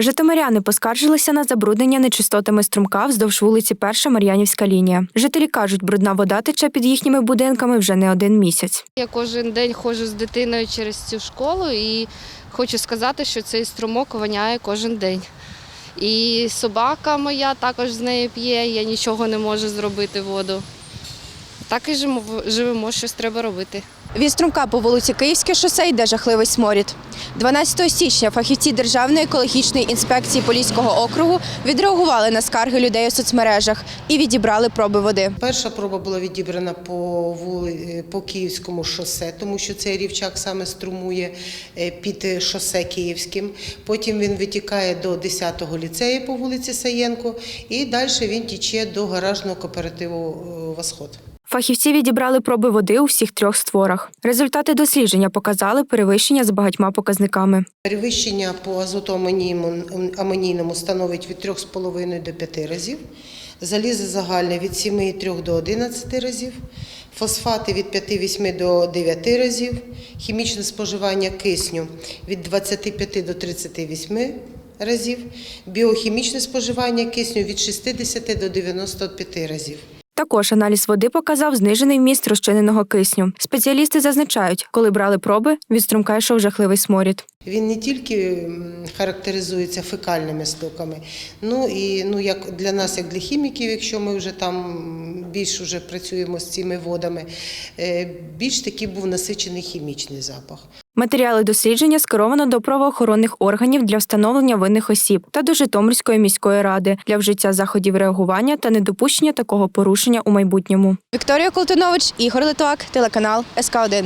Житомиряни поскаржилися на забруднення нечистотами струмка вздовж вулиці Перша Мар'янівська лінія. Жителі кажуть, брудна вода тече під їхніми будинками вже не один місяць. Я кожен день ходжу з дитиною через цю школу і хочу сказати, що цей струмок воняє кожен день. І собака моя також з нею п'є, я нічого не можу зробити воду. Так і живемо, живемо, щось треба робити. Від струмка по вулиці Київське шосе йде жахливий сморід. 12 січня фахівці Державної екологічної інспекції Поліського округу відреагували на скарги людей у соцмережах і відібрали проби води. Перша проба була відібрана по вули по Київському шосе, тому що цей рівчак саме струмує е, під шосе Київським. Потім він витікає до 10-го ліцею по вулиці Саєнко, і далі він тіче до гаражного кооперативу е, Восход. Фахівці відібрали проби води у всіх трьох створах. Результати дослідження показали перевищення з багатьма показниками. Перевищення по азотоамонійному амонійному становить від 3,5 до 5 разів, залізо загальне від 7,3 до 11 разів, фосфати від 5,8 до 9 разів, хімічне споживання кисню від 25 до 38 разів, біохімічне споживання кисню від 60 до 95 разів. Також аналіз води показав знижений вміст розчиненого кисню. Спеціалісти зазначають, коли брали проби, від струмка йшов жахливий сморід. Він не тільки характеризується фекальними стоками, ну і ну як для нас, як для хіміків, якщо ми вже там більш уже працюємо з цими водами, е, більш такий був насичений хімічний запах. Матеріали дослідження скеровано до правоохоронних органів для встановлення винних осіб та до Житомирської міської ради для вжиття заходів реагування та недопущення такого порушення у майбутньому. Вікторія Колтунович, Ігор Литвак, телеканал СК 1